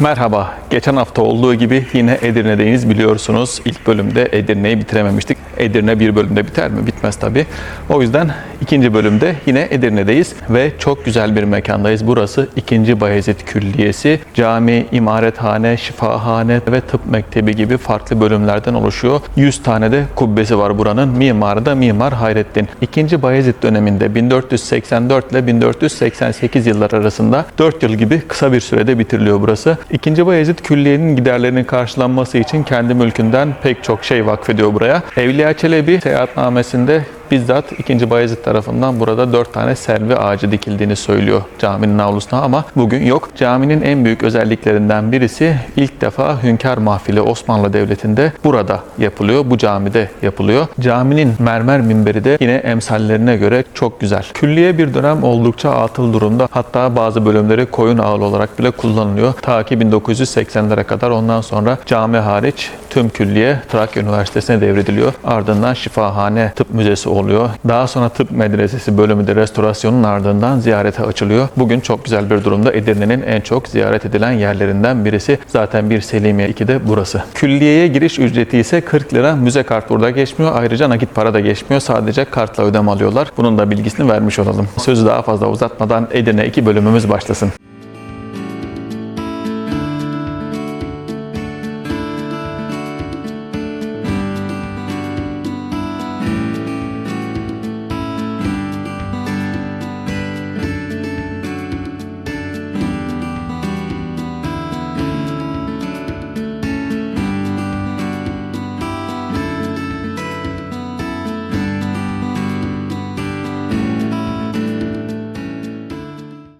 Merhaba. Geçen hafta olduğu gibi yine Edirne'deyiz biliyorsunuz. İlk bölümde Edirne'yi bitirememiştik. Edirne bir bölümde biter mi? Bitmez tabii. O yüzden ikinci bölümde yine Edirne'deyiz ve çok güzel bir mekandayız. Burası 2. Bayezid Külliyesi. Cami, imarethane, şifahane ve tıp mektebi gibi farklı bölümlerden oluşuyor. 100 tane de kubbesi var buranın. Mimarı da Mimar Hayrettin. 2. Bayezid döneminde 1484 ile 1488 yıllar arasında 4 yıl gibi kısa bir sürede bitiriliyor burası. 2. Bayezid külliyenin giderlerinin karşılanması için kendi mülkünden pek çok şey vakfediyor buraya. Evliya Çelebi seyahatnamesinde bizzat 2. Bayezid tarafından burada 4 tane selvi ağacı dikildiğini söylüyor caminin avlusuna ama bugün yok. Caminin en büyük özelliklerinden birisi ilk defa Hünkar Mahfili Osmanlı Devleti'nde burada yapılıyor. Bu camide yapılıyor. Caminin mermer minberi de yine emsallerine göre çok güzel. Külliye bir dönem oldukça atıl durumda. Hatta bazı bölümleri koyun ağlı olarak bile kullanılıyor. Ta ki 1980'lere kadar ondan sonra cami hariç tüm külliye Trakya Üniversitesi'ne devrediliyor. Ardından Şifahane Tıp Müzesi oluyor. Daha sonra Tıp Medresesi bölümü de restorasyonun ardından ziyarete açılıyor. Bugün çok güzel bir durumda Edirne'nin en çok ziyaret edilen yerlerinden birisi. Zaten bir Selimiye 2 de burası. Külliyeye giriş ücreti ise 40 lira. Müze kart burada geçmiyor. Ayrıca nakit para da geçmiyor. Sadece kartla ödeme alıyorlar. Bunun da bilgisini vermiş olalım. Sözü daha fazla uzatmadan Edirne 2 bölümümüz başlasın.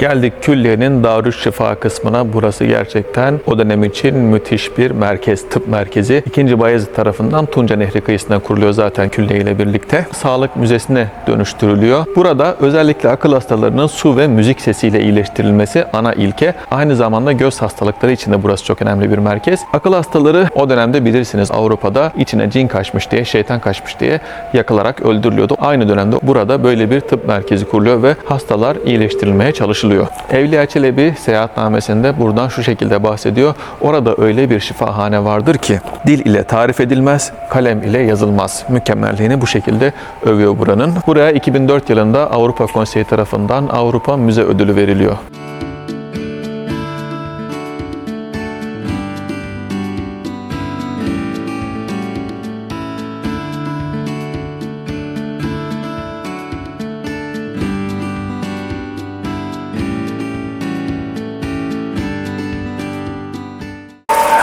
Geldik külliyenin Darüşşifa kısmına. Burası gerçekten o dönem için müthiş bir merkez, tıp merkezi. İkinci Bayezid tarafından Tunca Nehri kıyısına kuruluyor zaten külliye ile birlikte. Sağlık müzesine dönüştürülüyor. Burada özellikle akıl hastalarının su ve müzik sesiyle iyileştirilmesi ana ilke. Aynı zamanda göz hastalıkları için de burası çok önemli bir merkez. Akıl hastaları o dönemde bilirsiniz Avrupa'da içine cin kaçmış diye, şeytan kaçmış diye yakılarak öldürülüyordu. Aynı dönemde burada böyle bir tıp merkezi kuruluyor ve hastalar iyileştirilmeye çalışılıyor. Evliya Çelebi seyahatnamesinde buradan şu şekilde bahsediyor. Orada öyle bir şifahane vardır ki dil ile tarif edilmez, kalem ile yazılmaz. Mükemmelliğini bu şekilde övüyor buranın. Buraya 2004 yılında Avrupa Konseyi tarafından Avrupa Müze Ödülü veriliyor.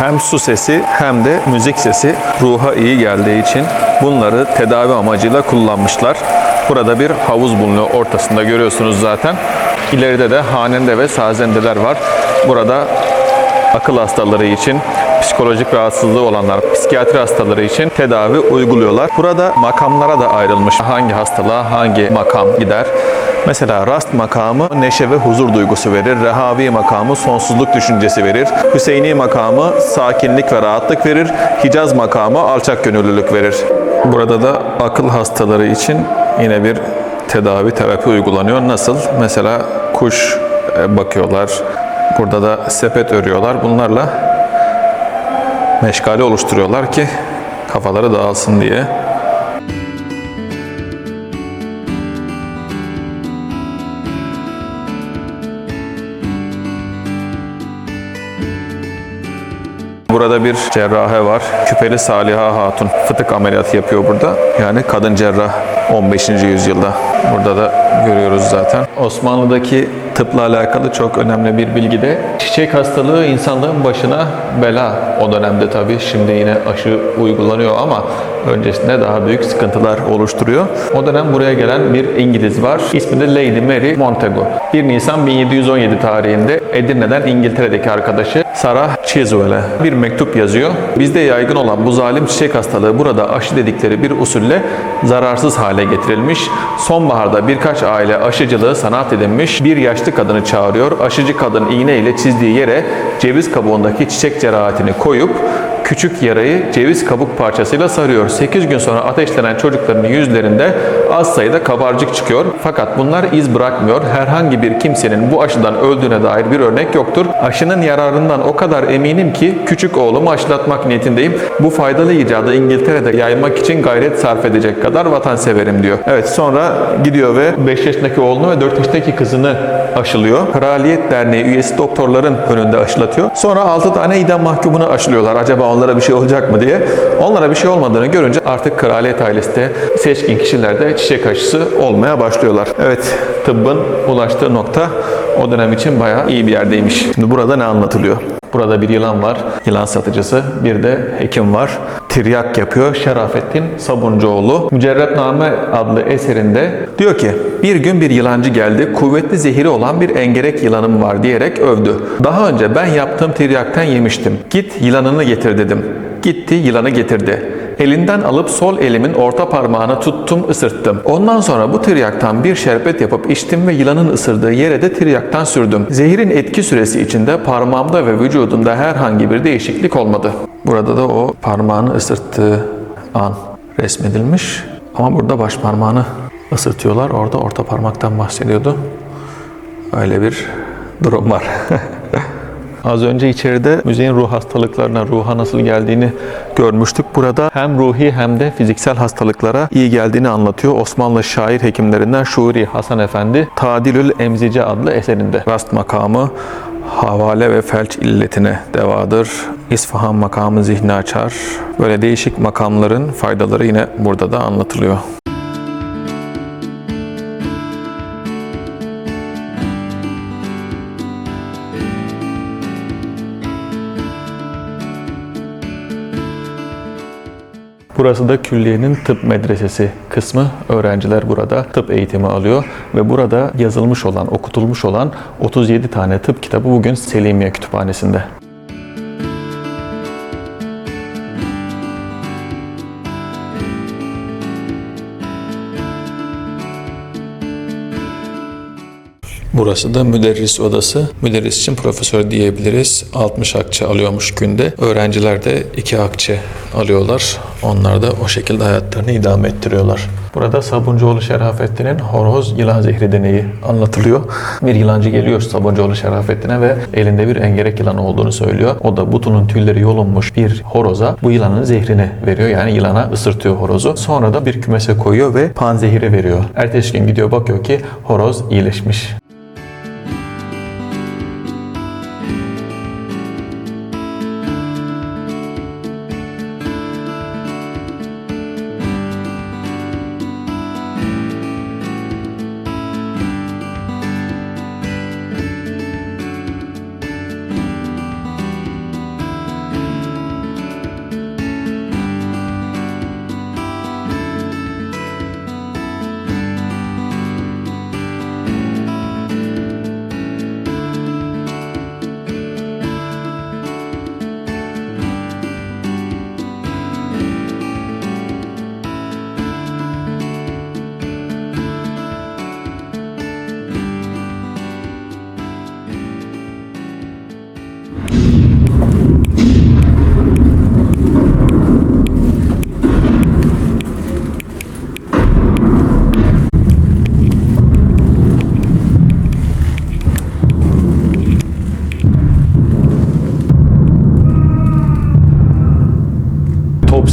Hem su sesi hem de müzik sesi ruha iyi geldiği için bunları tedavi amacıyla kullanmışlar. Burada bir havuz bulunuyor ortasında görüyorsunuz zaten. İleride de hanende ve sazendeler var. Burada akıl hastaları için, psikolojik rahatsızlığı olanlar, psikiyatri hastaları için tedavi uyguluyorlar. Burada makamlara da ayrılmış. Hangi hastalığa hangi makam gider? Mesela rast makamı neşe ve huzur duygusu verir. Rehavi makamı sonsuzluk düşüncesi verir. Hüseyini makamı sakinlik ve rahatlık verir. Hicaz makamı alçak gönüllülük verir. Burada da akıl hastaları için yine bir tedavi, terapi uygulanıyor. Nasıl? Mesela kuş e, bakıyorlar. Burada da sepet örüyorlar. Bunlarla meşgale oluşturuyorlar ki kafaları dağılsın diye. Burada bir cerrahe var. Küpeli Saliha Hatun fıtık ameliyatı yapıyor burada. Yani kadın cerrah 15. yüzyılda. Burada da görüyoruz zaten. Osmanlı'daki tıpla alakalı çok önemli bir bilgi de çiçek hastalığı insanlığın başına bela o dönemde tabii. Şimdi yine aşı uygulanıyor ama öncesinde daha büyük sıkıntılar oluşturuyor. O dönem buraya gelen bir İngiliz var. İsmi de Lady Mary Montego. 1 Nisan 1717 tarihinde Edirne'den İngiltere'deki arkadaşı Sarah Chiswell'e bir mektup yazıyor. Bizde yaygın olan bu zalim çiçek hastalığı burada aşı dedikleri bir usulle zararsız hale getirilmiş. Sonbaharda birkaç aile aşıcılığı sanat edinmiş. Bir yaşlı kadını çağırıyor. Aşıcı kadın iğne ile çizdiği yere ceviz kabuğundaki çiçek cerahatini koyup küçük yarayı ceviz kabuk parçasıyla sarıyor. 8 gün sonra ateşlenen çocukların yüzlerinde az sayıda kabarcık çıkıyor. Fakat bunlar iz bırakmıyor. Herhangi bir kimsenin bu aşıdan öldüğüne dair bir örnek yoktur. Aşının yararından o kadar eminim ki küçük oğlumu aşılatmak niyetindeyim. Bu faydalı icadı İngiltere'de yaymak için gayret sarf edecek kadar vatanseverim diyor. Evet sonra gidiyor ve 5 yaşındaki oğlunu ve 4 yaşındaki kızını aşılıyor. Kraliyet Derneği üyesi doktorların önünde aşılatıyor. Sonra 6 tane idam mahkumunu aşılıyorlar. Acaba onlara bir şey olacak mı diye. Onlara bir şey olmadığını görünce artık kraliyet ailesi de seçkin kişiler de çiçek aşısı olmaya başlıyorlar. Evet tıbbın ulaştığı nokta o dönem için bayağı iyi bir yerdeymiş. Şimdi burada ne anlatılıyor? Burada bir yılan var, yılan satıcısı. Bir de hekim var. Tiryak yapıyor Şerafettin Sabuncuoğlu. Mücerretname adlı eserinde diyor ki bir gün bir yılancı geldi. Kuvvetli zehiri olan bir engerek yılanım var diyerek övdü. Daha önce ben yaptığım tiryaktan yemiştim. Git yılanını getir dedim. Gitti yılanı getirdi. Elinden alıp sol elimin orta parmağını tuttum, ısırttım. Ondan sonra bu tiryaktan bir şerbet yapıp içtim ve yılanın ısırdığı yere de tiryaktan sürdüm. Zehirin etki süresi içinde parmağımda ve vücudumda herhangi bir değişiklik olmadı. Burada da o parmağını ısırttığı an resmedilmiş. Ama burada baş parmağını ısırtıyorlar. Orada orta parmaktan bahsediyordu. Öyle bir durum var. Az önce içeride müzeyin ruh hastalıklarına, ruha nasıl geldiğini görmüştük. Burada hem ruhi hem de fiziksel hastalıklara iyi geldiğini anlatıyor. Osmanlı şair hekimlerinden Şuri Hasan Efendi Tadilül Emzice adlı eserinde. Rast makamı havale ve felç illetine devadır. İsfahan makamı zihni açar. Böyle değişik makamların faydaları yine burada da anlatılıyor. Burası da külliyenin tıp medresesi kısmı. Öğrenciler burada tıp eğitimi alıyor ve burada yazılmış olan, okutulmuş olan 37 tane tıp kitabı bugün Selimiye Kütüphanesi'nde. Burası da müderris odası. Müderris için profesör diyebiliriz. 60 akçe alıyormuş günde. Öğrenciler de 2 akçe alıyorlar. Onlar da o şekilde hayatlarını idame ettiriyorlar. Burada Sabuncuoğlu Şerafettin'in horoz yılan zehri deneyi anlatılıyor. Bir yılancı geliyor Sabuncuoğlu Şerafettin'e ve elinde bir engerek yılanı olduğunu söylüyor. O da butunun tülleri yolunmuş bir horoza bu yılanın zehrini veriyor. Yani yılana ısırtıyor horozu. Sonra da bir kümese koyuyor ve panzehiri veriyor. Ertesi gün gidiyor bakıyor ki horoz iyileşmiş.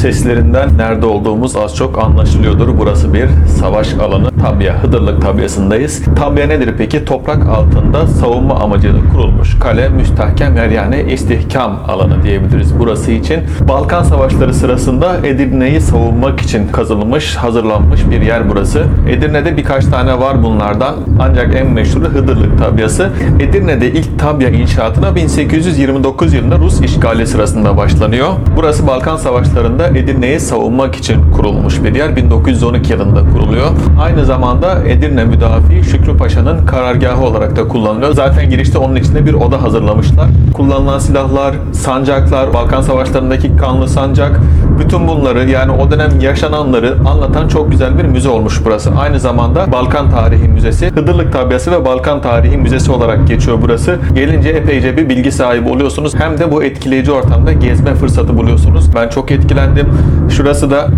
Seslerinden nerede olduğumuz az çok anlaşılıyordur. Burası bir savaş alanı. Tabya, Hıdırlık tabyasındayız. Tabya nedir peki? Toprak altında savunma amacıyla kurulmuş kale, müstahkem yer yani istihkam alanı diyebiliriz burası için. Balkan Savaşları sırasında Edirne'yi savunmak için kazılmış, hazırlanmış bir yer burası. Edirne'de birkaç tane var bunlardan. Ancak en meşhuru Hıdırlık tabyası. Edirne'de ilk tabya inşaatına 1829 yılında Rus işgali sırasında başlanıyor. Burası Balkan Savaşları'nda Edirne'yi savunmak için kurulmuş bir yer. 1912 yılında kuruluyor. Aynı zamanda zamanda Edirne Müdafi Şükrü Paşa'nın karargahı olarak da kullanılıyor. Zaten girişte onun içinde bir oda hazırlamışlar. Kullanılan silahlar, sancaklar, Balkan Savaşları'ndaki kanlı sancak, bütün bunları yani o dönem yaşananları anlatan çok güzel bir müze olmuş burası. Aynı zamanda Balkan Tarihi Müzesi, Hıdırlık Tabyası ve Balkan Tarihi Müzesi olarak geçiyor burası. Gelince epeyce bir bilgi sahibi oluyorsunuz. Hem de bu etkileyici ortamda gezme fırsatı buluyorsunuz. Ben çok etkilendim. Şurası da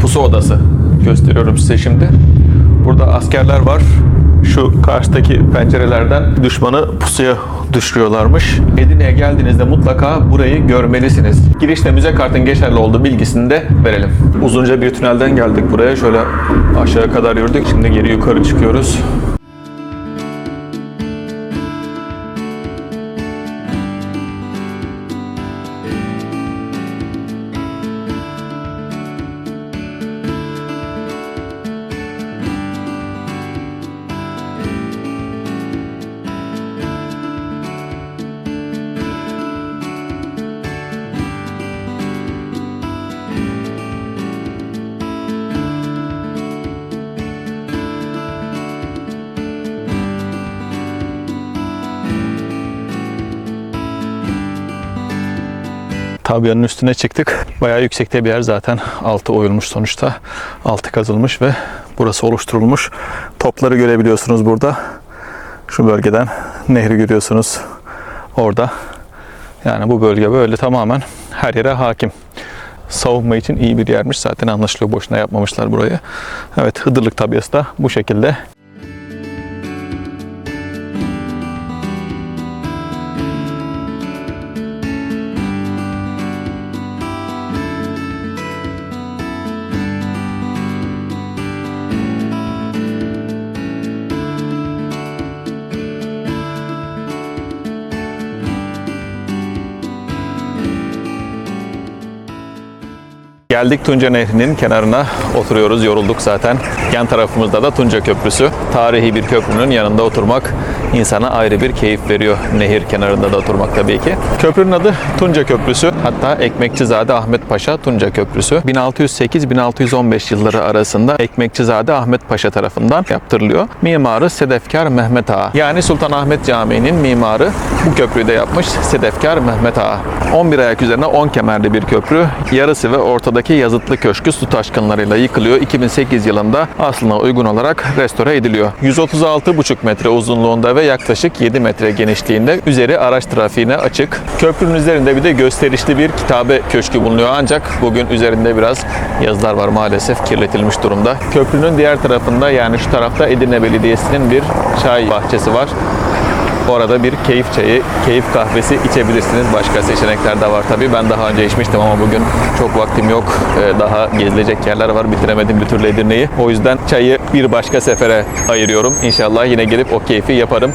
pusu odası. Gösteriyorum size şimdi. Burada askerler var. Şu karşıdaki pencerelerden düşmanı pusuya düşürüyorlarmış. Edirne'ye geldiğinizde mutlaka burayı görmelisiniz. Girişte müze kartın geçerli olduğu bilgisini de verelim. Uzunca bir tünelden geldik buraya. Şöyle aşağı kadar yürüdük. Şimdi geri yukarı çıkıyoruz. Tabianın üstüne çıktık. Bayağı yüksekte bir yer zaten. Altı oyulmuş sonuçta. Altı kazılmış ve burası oluşturulmuş. Topları görebiliyorsunuz burada. Şu bölgeden nehri görüyorsunuz. Orada. Yani bu bölge böyle tamamen her yere hakim. Savunma için iyi bir yermiş. Zaten anlaşılıyor. Boşuna yapmamışlar burayı. Evet Hıdırlık tabiası da bu şekilde. Geldik Tunca Nehri'nin kenarına oturuyoruz. Yorulduk zaten. Yan tarafımızda da Tunca Köprüsü. Tarihi bir köprünün yanında oturmak insana ayrı bir keyif veriyor. Nehir kenarında da oturmak tabii ki. Köprünün adı Tunca Köprüsü. Hatta Ekmekçizade Ahmet Paşa Tunca Köprüsü. 1608-1615 yılları arasında Ekmekçizade Ahmet Paşa tarafından yaptırılıyor. Mimarı Sedefkar Mehmet Ağa. Yani Sultan Ahmet Camii'nin mimarı bu köprüyü de yapmış Sedefkar Mehmet Ağa. 11 ayak üzerine 10 kemerli bir köprü. Yarısı ve ortadaki yazıtlı köşkü su taşkınlarıyla yıkılıyor. 2008 yılında aslına uygun olarak restore ediliyor. 136,5 metre uzunluğunda ve yaklaşık 7 metre genişliğinde üzeri araç trafiğine açık. Köprünün üzerinde bir de gösterişli bir kitabe köşkü bulunuyor ancak bugün üzerinde biraz yazılar var maalesef kirletilmiş durumda. Köprünün diğer tarafında yani şu tarafta Edirne Belediyesi'nin bir çay bahçesi var. Orada bir keyif çayı, keyif kahvesi içebilirsiniz. Başka seçenekler de var tabii. Ben daha önce içmiştim ama bugün çok vaktim yok. Ee, Daha gezilecek yerler var. Bitiremedim bir türlü Edirne'yi. O yüzden çayı bir başka sefere ayırıyorum. İnşallah yine gelip o keyfi yaparım.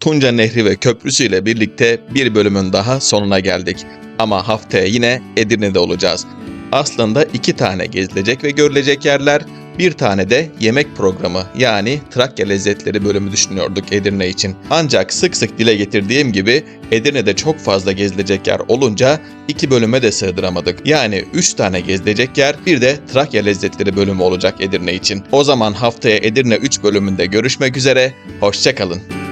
Tunca Nehri ve Köprüsü ile birlikte bir bölümün daha sonuna geldik. Ama haftaya yine Edirne'de olacağız. Aslında iki tane gezilecek ve görülecek yerler, bir tane de yemek programı yani Trakya Lezzetleri bölümü düşünüyorduk Edirne için. Ancak sık sık dile getirdiğim gibi Edirne'de çok fazla gezilecek yer olunca iki bölüme de sığdıramadık. Yani 3 tane gezilecek yer bir de Trakya Lezzetleri bölümü olacak Edirne için. O zaman haftaya Edirne 3 bölümünde görüşmek üzere, hoşçakalın.